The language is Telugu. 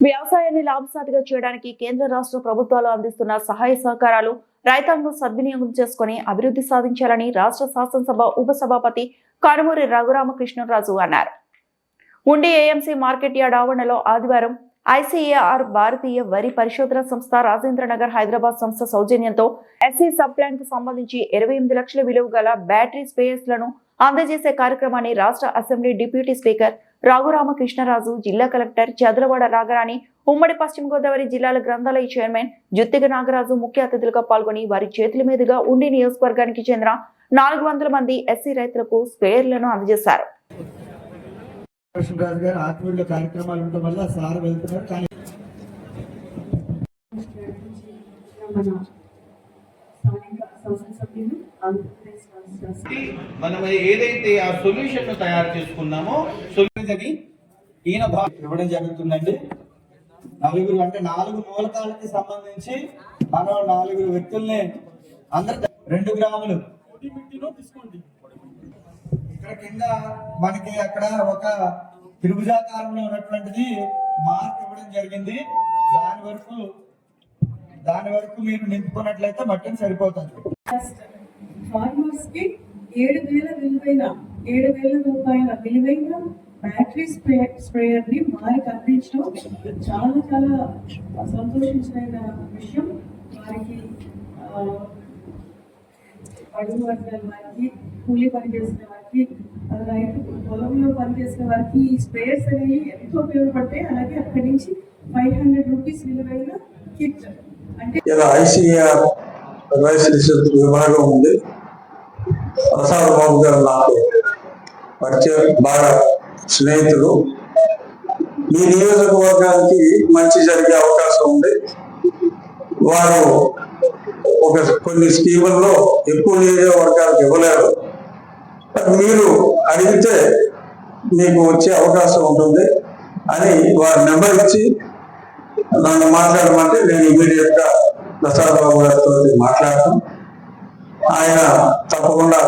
వ్యవసాయాన్ని లాభసాటిగా చేయడానికి కేంద్ర రాష్ట్ర ప్రభుత్వాలు అందిస్తున్న సహాయ సహకారాలు రైతాంగం సద్వినియోగం చేసుకుని అభివృద్ధి సాధించాలని రాష్ట్ర శాసనసభ ఉపసభాపతి కనుమూరి రఘురామకృష్ణరాజు అన్నారు. ఉండి ఏఎంసీ మార్కెట్ యార్డ్ ఆవరణలో ఆదివారం ఐసీఏఆర్ భారతీయ వరి పరిశోధన సంస్థ రాజేంద్రనగర్ హైదరాబాద్ సంస్థ సౌజన్యంతో ఎస్సీ సబ్ ప్లాంట్కు సంబంధించి ఇరవై ఎనిమిది లక్షల విలువ గల బ్యాటరీ స్పేయర్స్లను అందజేసే కార్యక్రమాన్ని రాష్ట్ర అసెంబ్లీ డిప్యూటీ స్పీకర్ రాఘురామకృష్ణరాజు జిల్లా కలెక్టర్ చదలవాడ రాగరాణి ఉమ్మడి పశ్చిమ గోదావరి జిల్లాల గ్రంథాలయ చైర్మన్ జుత్తిగ నాగరాజు ముఖ్య అతిథులుగా పాల్గొని వారి చేతుల మీదుగా ఉండి నియోజకవర్గానికి చెందిన నాలుగు వందల మంది ఎస్సీ రైతులకు స్పేర్లను అందజేశారు. కార్యక్రమాలు మన ఏదైతే ఆ సొల్యూషన్ను తయారు చేసుకున్నామో అని ఈయన ఇవ్వడం జరుగుతుందండి. నలుగురు అంటే నాలుగు మూలకాలకి సంబంధించి మనం నాలుగురు వ్యక్తుల్ని అందరు రెండు గ్రాములు. తీసుకోండి. ఇక్కడ కింద మనకి అక్కడ ఒక త్రిభుజాకారంలో ఉన్నటువంటిది మార్క్ ఇవ్వడం జరిగింది. దాని వరకు దాని వరకు మీరు నింపుకున్నట్లయితే మట్టిని సరిపోతుంది. ఫార్మర్స్కి ఏడు వేల విలువైన ఏడు వేల రూపాయల విలువైన బ్యాటరీ స్ప్రే స్ప్రేయర్ని వారికి అందించడం చాలా చాలా సంతోషించిన విషయం. వారికి ఆ, అడుగు వర్గాల వారికి కూలీ పనిచేసిన వారికి రైతు పొలంలో పనిచేసిన వారికి ఈ స్ప్రేయర్స్ అనేవి ఎంతో ఉపయోగపడతాయి. అలాగే అక్కడి నుంచి ఫైవ్ హండ్రెడ్ రూపీస్ విలువైన కిట్. అంటే ఐసీఆర్ రైస్ రీసెర్చ్ విభాగం ఉంది. ప్రసాద్ బాబు గారు నాకు పరిచయం బాగా స్నేహితులు. ఈ నియోజకవర్గానికి మంచి జరిగే అవకాశం ఉంది. వారు ఒక కొన్ని స్కీముల్లో ఎక్కువ నియోజకవర్గాలకు ఇవ్వలేరు. మీరు అడిగితే మీకు వచ్చే అవకాశం ఉంటుంది అని వారి నెంబర్ ఇచ్చి నన్ను మాట్లాడమంటే నేను ఇమీడియట్ గా బాబు గారితో మాట్లాడటం ఆయన తప్పకుండా